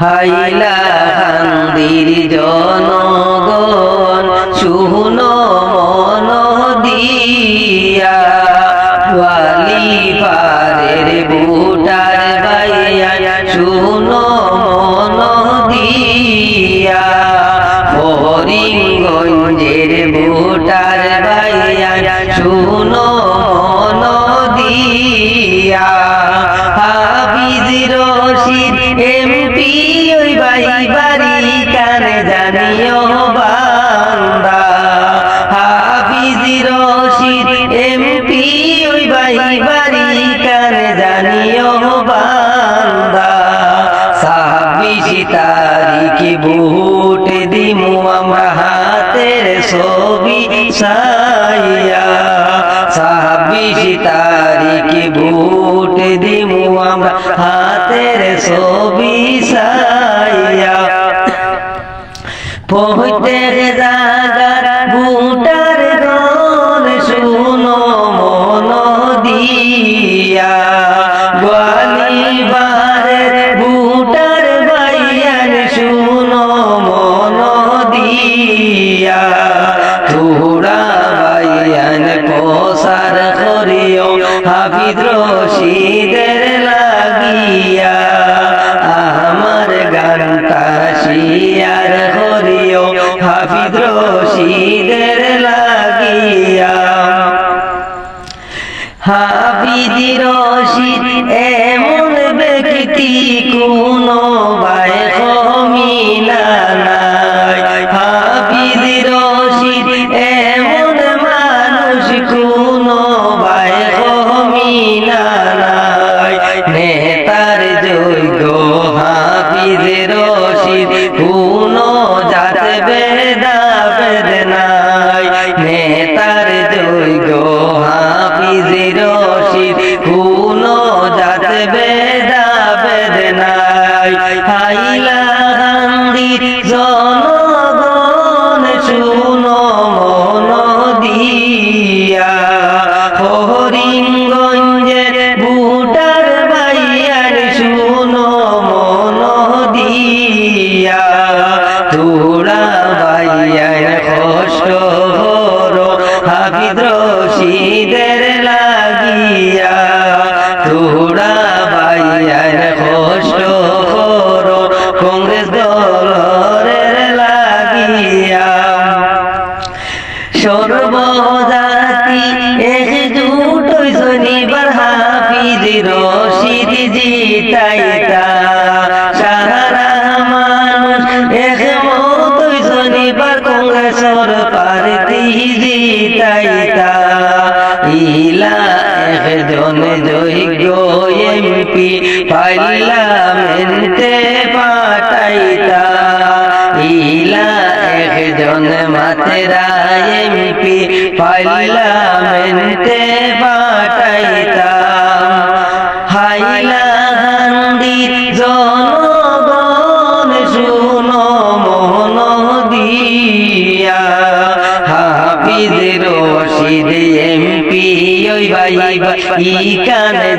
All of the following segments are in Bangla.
হাইলা হান্দির জনগণ শুনো মন দিয়া। ওয়ালি পারের বুটার বাইয়া শুনো মন দিয়া। হরিঙ্গঞ্জের বুটার বাইয়া শুনো ছাব্বিশ তারিখে ভোট দিমু আমরা হাতের ছবি সাইয়া ছাব্বিশ তারিখে ভোট দিমু আমরা হাতের ছবি সাইয়া প্রত্যেক জাগার বুটার গান শুনো রশিদের লাগিয়া, আমার গানটা শিয়ার করিও হাফিজ রশিদের লাগিয়া। হাফিজ রশিদ, এমন ব্যক্তি কোনো বাই রশিদের লাগিয়া তোরা বাইয়ার কষ্ট হরো কংগ্রেস দলের লাগিয়া। সর্বজাতি একজুট শনিবার হাফিজ রশিদ জিতাইতা। এমপি পার্লামেন্টে পাঠাইতা? ইলা একজন মাতেরা এমপি পার্লামেন্টে ভাই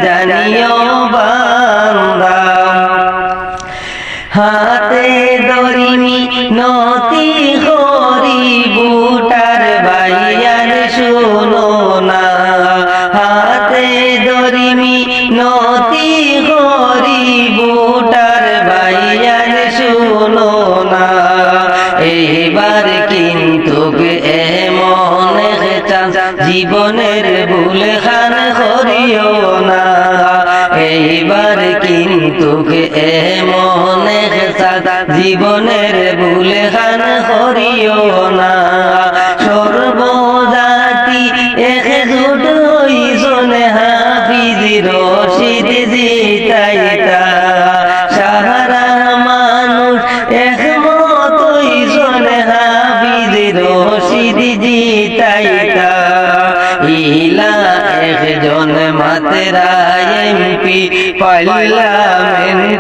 জানিও বান্দা। হাতে দরিমি নতি হরি বুটার বাইয়ার শুনো না। হাতে দরিমি নতি হরি বুটার বাইয়ার শুনো না। এইবার কিন্তু এমন জীবনের ভুল খান কিন্তু এমন সাদা জীবনের ভুল খান করিও না। সর্বজাতি একজুট হইসনে হাফিজ রশিদ জিতাইতা রশিদ জিতাইতা ইলা একজন মাতরা এমপি পার্লামেন্টে পা